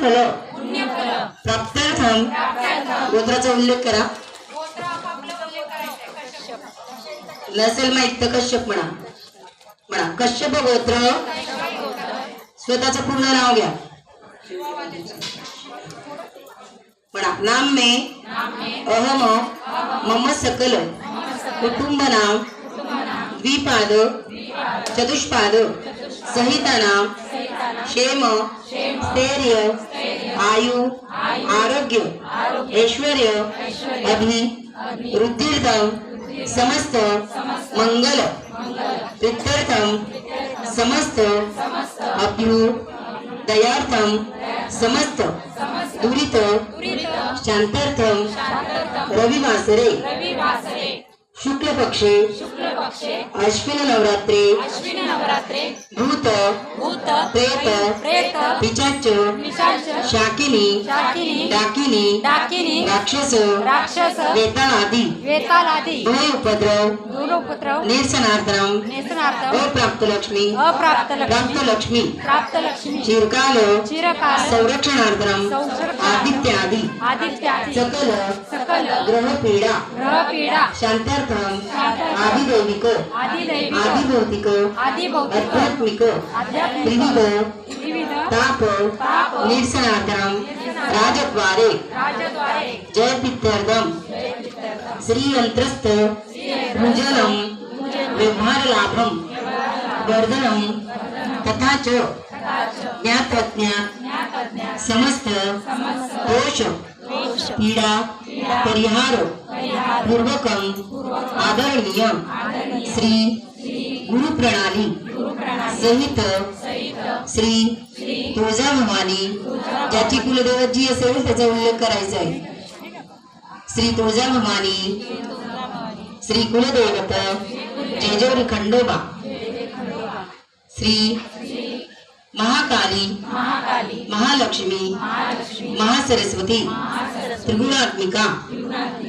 फल प्राप्त्यर्थम गोत्राचा उल्लेख करा. नसेल माहीत तर कश्यप म्हणा. म्हणा कश्यप गोत्र. स्वतःचं पूर्ण नाव घ्या. म्हणा नाम मे. अहम. मम सकल. कुटुंब नाम. द्विपाद. चतुष्पाद. सहितानाम क्षेम स्थैर्य आयु आरोग्य ऐश्वर्य अभि वृद्धिर्थम समस्त मंगल प्रित्यर्थम समस्त अभ्यु दयार्थम समस्त दुरित शांतार्थम रविवासरे। शुक्ल पक्षे अश्विन नवरात्रे नवरात्रे भूत भूत प्रेत प्रेत पिचाच शाकिनी शाकिनी डाकिनी डाकिनी राक्षस राक्षस वेताळादी वेतालादी भय उपद्रव निरसनार्थम नेसनार्थ अप्राप्त लक्ष्मी अप्राप्त प्राप्त लक्ष्मी लक्ष्मी प्राप्त लक्ष्मी चिरकाल चिरकाल संरक्षणार्थम संरक्षणार्थम आदित्यादी आदित्यादी सकल सकल ग्रह पीडा ग्रह पीडा शांतार्थम आदिदैविक आदिदैविक आदिभौतिक आदिभौतिक आध्यात्मिक आध्यात्मिक त्रिविध विविध ताप निरसनार्थम राजद्वारे राज्यद्वारे जय पित्यर्थम श्रीयंत्रस्थ भुजनम व्यवहार व्यवहारलाभं वर्धनं तथा च ज्ञातज्ञा समस्त दोष पीडा परिहार पूर्वकम आदरणीय श्री गुरुप्रणाली संहित सहित श्री तुळजाभवानी ज्याची कुलदेवत जी असेल त्याचा उल्लेख करायचा आहे. श्री तुळजाभवानी श्री कुलदेवत जेजोरी खंडोबा श्री महाकाली महालक्ष्मी महासरस्वती त्रिगुणात्मिका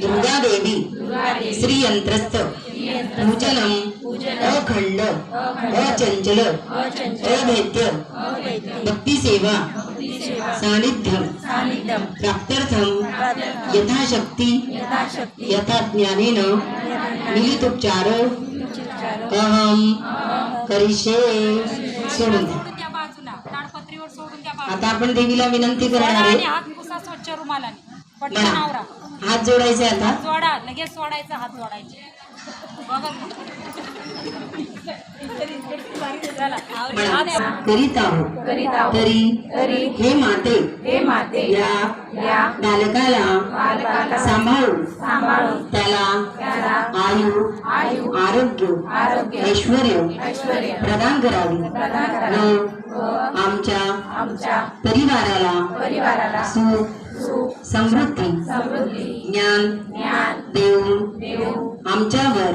दुर्गा देवी श्री यंत्रस्थ पूजनम अखंड अचंचल अभेद्य भक्ती सेवा सानिध्यम प्राप्त्यर्थम यथाशक्ती यथा ज्ञानेन मिलितोपचार अहम करिष्ये सोडून द्या. त्या बाजूला. ताडपत्रीवर सोडून त्या आता आपण देवीला विनंती करणार आणि आहे. हात पुसा स्वच्छ रुमालाने. पटकन म्हणा आवरा. हात जोडायचे आता. जोडा लगेच सोडायचा हात जोडायचे. बघा. म्हणा. करीत आहो करीत आहोत. तरी हे माते हे माते या या बालकाला बालकाला सांभाळून सांभाळून त्याला आयु आरोग्य ऐश्वर्य प्रदान करावी व आमच्या आमच्या परिवाराला परिवाराला सुख समृद्धी ज्ञान देऊन आमच्यावर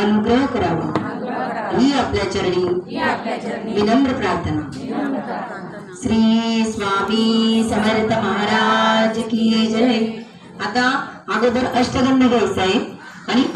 अनुग्रह करावा. ही आपल्या चरणी विनम्र प्रार्थना. श्री स्वामी समर्थ महाराज की जय. आता अगोदर अष्टगंध घ्यायचं आहे. आणि